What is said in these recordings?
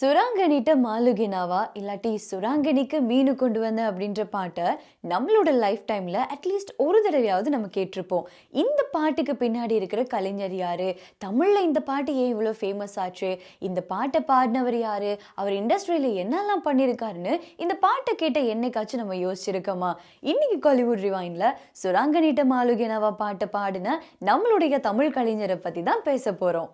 சுராங்கனிட்ட மாலுகினாவா? இல்லாட்டி சுராங்கனிக்கு மீனு கொண்டு வந்த அப்படின்ற பாட்டை நம்மளோட லைஃப் டைமில் அட்லீஸ்ட் ஒரு தடவையாவது நம்ம கேட்டிருப்போம். இந்த பாட்டுக்கு பின்னாடி இருக்கிற கலைஞர் யார்? தமிழில் இந்த பாட்டு ஏன் இவ்வளோ ஃபேமஸ் ஆச்சு? இந்த பாட்டை பாடினவர் யார்? அவர் இண்டஸ்ட்ரியில் என்னெல்லாம் பண்ணியிருக்காருன்னு இந்த பாட்டை கேட்ட என்னைக்காச்சும் நம்ம யோசிச்சிருக்கோமா? இன்னைக்கு காலிவுட் ரிவைனில் சுராங்கனிட்ட மாலுகினாவா பாட்டை பாடின நம்மளுடைய தமிழ் கலைஞரை பற்றி தான் பேச போகிறோம்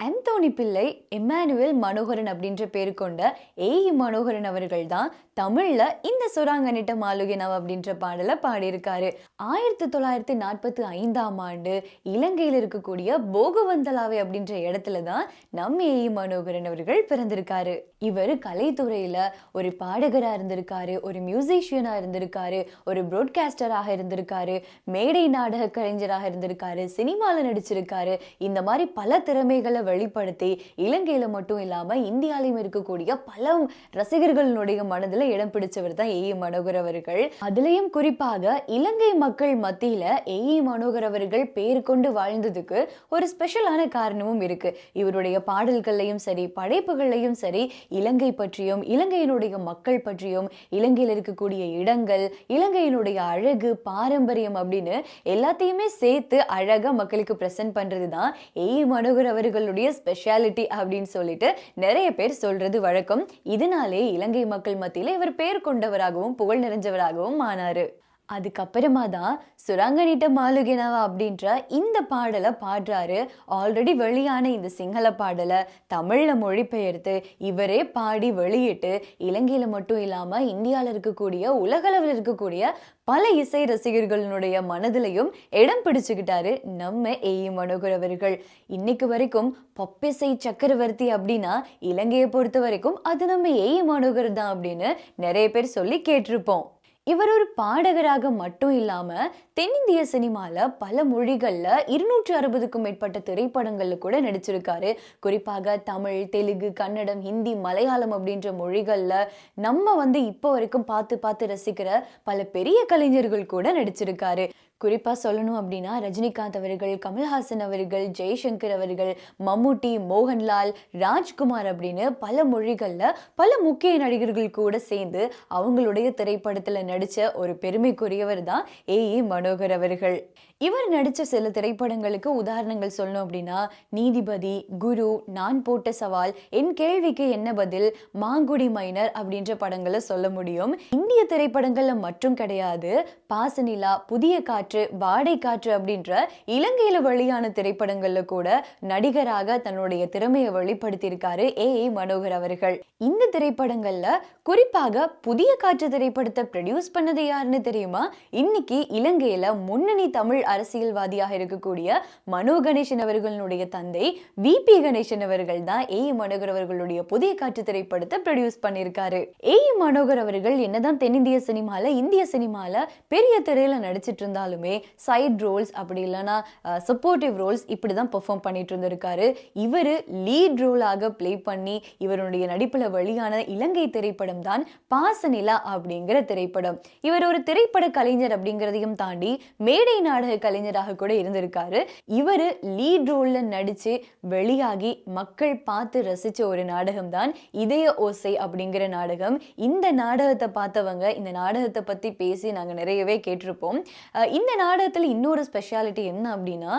அந்தோனி பிள்ளை எம்மானுவேல் மனோகரன் அப்படின்ற பேர் கொண்ட ஏஇ மனோகரன் அவர்கள் தான் தமிழில் இந்த சுராங்கனிட்ட மாலுகினவ் அப்படின்ற பாடலை பாடியிருக்காரு. ஆயிரத்தி தொள்ளாயிரத்தி நாற்பத்தி ஐந்தாம் ஆண்டு இலங்கையில் இருக்கக்கூடிய போகவந்தலாவை அப்படின்ற இடத்துல தான் நம்ம ஏஇ மனோகரன் அவர்கள் பிறந்திருக்காரு. இவர் கலைத்துறையில் ஒரு பாடகராக இருந்திருக்காரு ஒரு மியூசிஷியனாக இருந்திருக்காரு ஒரு ப்ராட்காஸ்டராக இருந்திருக்காரு மேடை நாடக கலைஞராக இருந்திருக்காரு சினிமாவில் நடிச்சிருக்காரு. இந்த மாதிரி பல திறமைகளை வெளிப்படுத்தி இலங்கையில் மட்டும் இல்லாம இந்தியாலையும் இருக்கக்கூடிய பல ரசிகர்களுடைய மனதுல இடம் பிடிச்சவர் தான் ஏஇ மனோகர் அவர்கள். அதுலயும் குறிப்பாக இலங்கை மக்கள் மத்தியில ஏஇ மனோகர் அவர்கள் பேர் கொண்டு வாழ்ந்ததுக்கு ஒரு ஸ்பெஷலான காரணமும் இருக்கு. இவருடைய பாடல்கள்லையும் சரி படைப்புகள்லையும் சரி இலங்கை பற்றியும் இலங்கையினுடைய மக்கள் பற்றியும் இலங்கையில் இருக்கக்கூடிய இடங்கள் இலங்கையினுடைய அழகு பாரம்பரியம் அப்படின்னு எல்லாத்தையுமே சேர்த்து அழகா மக்களுக்கு பிரசன்ட் பண்றது தான் ஏஇ மனோகர் அவர்களுடைய ஸ்பெஷாலிட்டி அப்படின்னு சொல்லிட்டு நிறைய பேர் சொல்றது வழக்கம். இதனாலே இலங்கை மக்கள் மத்தியில் இவர் பேர் கொண்டவராகவும் புகழ் நிறைஞ்சவராகவும் ஆனாரு. அதுக்கப்புறமா தான் சுரங்கனிட்ட மாலுகினவா அப்படின்ற இந்த பாடலை பாடுறாரு. ஆல்ரெடி வெளியான இந்த சிங்கள பாடலை தமிழில் மொழிபெயர்த்து இவரே பாடி வெளியிட்டு இலங்கையில் மட்டும் இல்லாமல் இந்தியாவில் இருக்கக்கூடிய உலகளவில் இருக்கக்கூடிய பல இசை ரசிகர்களுடைய மனதிலையும் இடம் பிடிச்சுக்கிட்டாரு நம்ம ஏஇ மனோகர் அவர்கள் இன்னைக்கு வரைக்கும் பப்பிசை சக்கரவர்த்தி அப்படின்னா இலங்கையை பொறுத்த வரைக்கும் அது நம்ம ஏஇ மனோகர் தான் அப்படின்னு நிறைய பேர் சொல்லி கேட்டிருப்போம். இவர் ஒரு பாடகராக மட்டும் இல்லாமல் தென்னிந்திய சினிமாவில் பல மொழிகளில் இருநூற்றி அறுபதுக்கும் மேற்பட்ட திரைப்படங்களில் கூட நடிச்சிருக்காரு. குறிப்பாக தமிழ் தெலுங்கு கன்னடம் ஹிந்தி மலையாளம் அப்படின்ற மொழிகளில் நம்ம வந்து இப்போ வரைக்கும் பார்த்து பார்த்து ரசிக்கிற பல பெரிய கலைஞர்கள் கூட நடிச்சிருக்காரு. குறிப்பா சொல்லணும் அப்படின்னா ரஜினிகாந்த் அவர்கள் கமல்ஹாசன் அவர்கள் ஜெய்சங்கர் அவர்கள் மம்முட்டி மோகன்லால் ராஜ்குமார் அப்படின்னு பல மொழிகள்ல பல முக்கிய நடிகர்கள் கூட சேர்ந்து அவங்களுடைய திரைப்படத்துல நடிச்ச ஒரு பெருமைக்குரியவர் தான் ஏ மனோகர் அவர்கள். இவர் நடிச்ச சில திரைப்படங்களுக்கு உதாரணங்கள் சொல்லணும் அப்படின்னா நீதிபதி குரு நான் போட்ட சவால் என் கேள்விக்கு என்ன பதில் மாங்குடி மைனர் அப்படின்ற படங்களை சொல்ல முடியும். இந்திய திரைப்படங்கள்ல மட்டும் கிடையாது பாசனிலா புதிய காற்று வாடை காற்று அப்படின்ற இலங்கையில் வெளியான திரைப்படங்களில் கூட நடிகராக தன்னுடைய திறமையை வெளிப்படுத்தியிருக்காரு ஏ. ஏ. மனோகர் அவர்கள். இந்த திரைப்படங்கள்ல குறிப்பாக புதிய காற்று திரைப்படத்தை ப்ரொடியூஸ் பண்ணது யாருன்னு தெரியுமா? இன்னைக்கு இலங்கையில முன்னணி தமிழ் அரசியல்வாதியாக இருக்கக்கூடிய மனோ கணேசன் அவர்களுடைய தந்தை வி. பி. கணேசன் அவர்கள் தான் ஏ. மனோகர் அவர்களுடைய புதிய காற்று திரைப்படத்தை ப்ரொடியூஸ் பண்ணியிருக்காரு. ஏ. மனோகர் அவர்கள் என்னதான் தென்னிந்திய சினிமால இந்திய சினிமால பெரிய திரையில நடிச்சிட்டு இருந்தாலும் சைட் ரோல்ஸ் அப்படி இல்லைனா சப்போர்ட்டிவ் ரோல்ஸ் இப்படி தான் பெர்ஃபார்ம் பண்ணிட்டு இருந்திருக்காரு. இவர் லீட் ரோலாக ப்ளே பண்ணி இவருடைய நடிப்பில் வெளியான இலங்கை திரைப்படம் தான் பாசநிலா அப்படிங்கிற திரைப்படம். இவர் ஒரு திரைப்பட கலைஞர் அப்படிங்கிறதையும் தாண்டி மேடை நாடக கலைஞராக கூட இருந்திருக்காரு. இவர் லீட் ரோலில் நடித்து வெளியாகி மக்கள் பார்த்து ரசித்த ஒரு நாடகம் தான் இதய ஓசை அப்படிங்கிற நாடகம். இந்த நாடகத்தை பார்த்தவங்க இந்த நாடகத்தை பற்றி பேசி நாங்கள் நிறையவே கேட்டிருப்போம். இந்த இந்த நாடகத்தில் இன்னொரு ஸ்பெஷாலிட்டி என்ன அப்படின்னா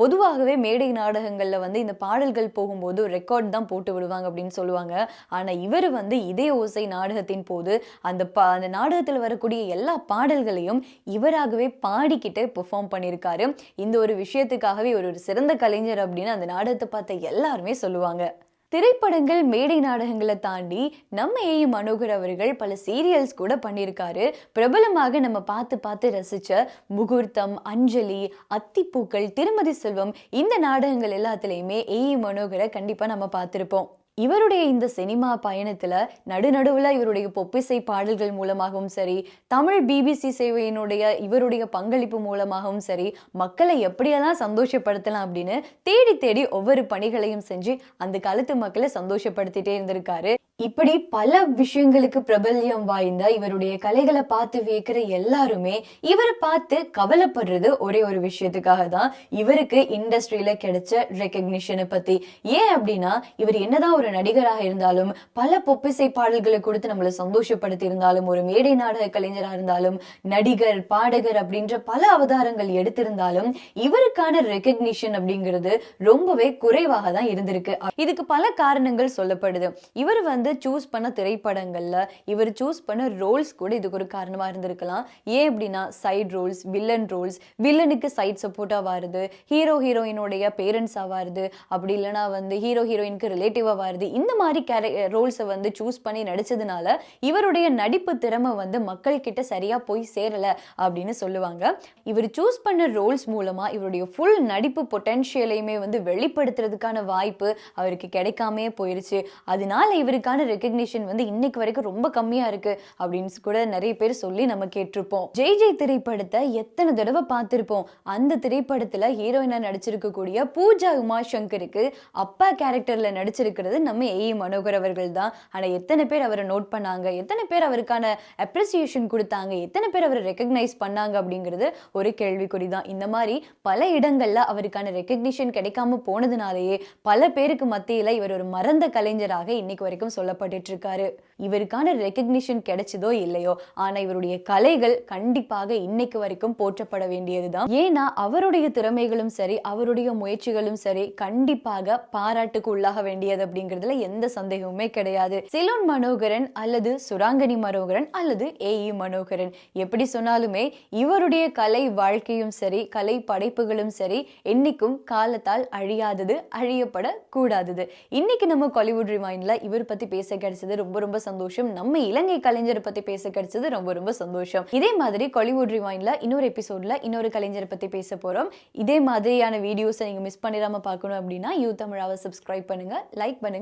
பொதுவாகவே மேடை நாடகங்களில் வந்து இந்த பாடல்கள் போகும்போது ரெக்கார்ட் தான் போட்டு விடுவாங்க அப்படின்னு சொல்லுவாங்க. ஆனால் இவர் வந்து இதே ஓசை நாடகத்தின் போது அந்த பா அந்த நாடகத்தில் வரக்கூடிய எல்லா பாடல்களையும் இவராகவே பாடிக்கிட்டு பெர்ஃபார்ம் பண்ணியிருக்காரு இந்த ஒரு விஷயத்துக்காகவே ஒரு ஒரு சிறந்த கலைஞர் அப்படின்னு அந்த நாடகத்தை பார்த்த எல்லாருமே சொல்லுவாங்க. திரைப்படங்கள் மேடை நாடகங்களை தாண்டி நம்ம ஏயு மனோகர் அவர்கள் பல சீரியல்ஸ் கூட பண்ணியிருக்காரு. பிரபலமாக நம்ம பார்த்து பார்த்து ரசித்த முகூர்த்தம் அஞ்சலி அத்திப்பூக்கள் திருமதி செல்வம் இந்த நாடகங்கள் எல்லாத்துலேயுமே ஏயு மனோகரை கண்டிப்பாக நம்ம பார்த்துருப்போம். இவருடைய இந்த சினிமா பயணத்துல நடுநடுவுல இவருடைய பொப்பிசை பாடல்கள் மூலமாகவும் சரி தமிழ் பிபிசி சேவையினுடைய இவருடைய பங்களிப்பு மூலமாகவும் சரி மக்களை எப்படியெல்லாம் சந்தோஷப்படுத்தலாம் அப்படின்னு தேடி தேடி ஒவ்வொரு பணிகளையும் செஞ்சு அந்த காலத்து மக்களை சந்தோஷப்படுத்திட்டே இருந்திருக்காரு. இப்படி பல விஷயங்களுக்கு பிரபல்யம் வாய்ந்த இவருடைய கலைகளை பார்த்து வியக்கிற எல்லாருமே இவரை பார்த்து கவலைப்படுறது ஒரே ஒரு விஷயத்துக்காக தான் இவருக்கு இண்டஸ்ட்ரியில கிடைச்ச ரெக்கக்னிஷனை பத்தி. ஏன் அப்படின்னா இவர் என்னதான் ஒரு நடிகராக இருந்தாலும் பல பொப்பிசை பாடல்களை கொடுத்து நம்மளை சந்தோஷப்படுத்தி இருந்தாலும் ஒரு மேடை நாடக கலைஞராக இருந்தாலும் நடிகர் பாடகர் அப்படின்ற பல அவதாரங்கள் எடுத்திருந்தாலும் இவருக்கான ரெக்கக்னிஷன் அப்படிங்கிறது ரொம்பவே குறைவாக தான் இருந்திருக்கு. இதுக்கு பல காரணங்கள் சொல்லப்படுது. இவர் வந்து சூஸ் பண்ண திரைப்படங்கள்ல இவர் சூஸ் பண்ண ரோல்ஸ் கூட இதுக்கு ஒரு காரணமா இருந்திருக்கலாம். ஏன் அப்படின்னா சைட் ரோல்ஸ் வில்லன் ரோல்ஸ் வில்லனுக்கு சைட் சப்போர்ட்டா வருது. ஹீரோ ஹீரோயினுடைய பேரண்ட்ஸா வருது. அப்படி இல்லைன்னா வந்து ஹீரோ ஹீரோயினுக்கு ரிலேட்டிவா வருது. இந்த மாதிரி கேர ரோல்ஸை வந்து சூஸ் பண்ணி நடிச்சதுனால இவருடைய நடிப்பு திறமை வந்து மக்கள்கிட்ட சரியாக சரியா போய் சேரல அப்படின்னு சொல்லுவாங்க. இவர் சூஸ் பண்ண ரோல்ஸ் மூலமா இவருடைய ஃபுல் நடிப்பு பொட்டென்ஷியலையுமே வந்து வெளிப்படுத்துறதுக்கான வாய்ப்பு அவருக்கு கிடைக்காமே போயிருச்சு. அதனால இவருக்கான ரெக்கக்னிஷன் வந்து இன்னைக்கு வரைக்கும் ரொம்ப கம்மியா இருக்கு அப்படின்னு கூட நிறைய பேர் சொல்லி நம்ம கேட்டிருப்போம். ஜெய் ஜெய் திரைப்படத்தை எத்தனை தடவை பார்த்திருப்போம்? அந்த திரைப்படத்தில் ஹீரோயினாக நடிச்சிருக்கக்கூடிய பூஜா உமா சங்கருக்கு அப்பா கேரக்டர்ல நடிச்சிருக்கிறது நம்ம ஏஇ மனோகர் அவர்கள் தான்? ஆனால் எத்தனை பேர் அவரை நோட் பண்ணாங்க? எத்தனை பேர் அவருக்கான அப்ரிசியேஷன் கொடுத்தாங்க? எத்தனை பேர் அவரை ரெக்கக்னைஸ் பண்ணாங்க? அப்படிங்கிறது ஒரு கேள்விக்குறி தான். இந்த மாதிரி பல இடங்களில் அவருக்கான ரெக்கக்னிஷன் கிடைக்காம போனதுனாலேயே பல பேருக்கு மத்தியில் இவர் ஒரு மறந்த கலைஞராக இன்னைக்கு வரைக்கும் சொல்லப்பட்டுட்டு இருக்காரு இவருக்கான ரெக்கக்னிஷன் கிடைச்சதோ இல்லையோ ஆனால் இவருடைய கலைகள் கண்டிப்பாக இன்னைக்கு வரைக்கும் போற்றப்பட வேண்டியது தான். ஏன்னா அவருடைய திறமைகளும் சரி அவருடைய முயற்சிகளும் சரி கண்டிப்பாக பாராட்டுக்கு உள்ளாக வேண்டியது அப்படிங்கிற அப்படிங்கிறதுல எந்த சந்தேகமுமே கிடையாது. சிலோன் மனோகரன் அல்லது சுராங்கனி மனோகரன் அல்லது ஏஇ மனோகரன். எப்படி சொன்னாலுமே இவருடைய கலை வாழ்க்கையும் சரி கலை படைப்புகளும் சரி என்னைக்கும் காலத்தால் அழியாதது அழியப்பட கூடாதது இன்னைக்கு நம்ம காலிவுட் ரிமைண்ட்ல இவர் பத்தி பேச கிடைச்சது ரொம்ப ரொம்ப சந்தோஷம். நம்ம இலங்கை கலைஞரை பத்தி பேச கிடைச்சது ரொம்ப ரொம்ப சந்தோஷம். இதே மாதிரி காலிவுட் ரிமைண்ட்ல இன்னொரு எபிசோட்ல இன்னொரு கலைஞரை பத்தி பேச போறோம். இதே மாதிரியான வீடியோஸை நீங்க மிஸ் பண்ணிடாம பார்க்கணும் அப்படின்னா யூ தமிழாவை சப்ஸ்கிரைப் பண்ணுங்க லைக் பண்ணுங்க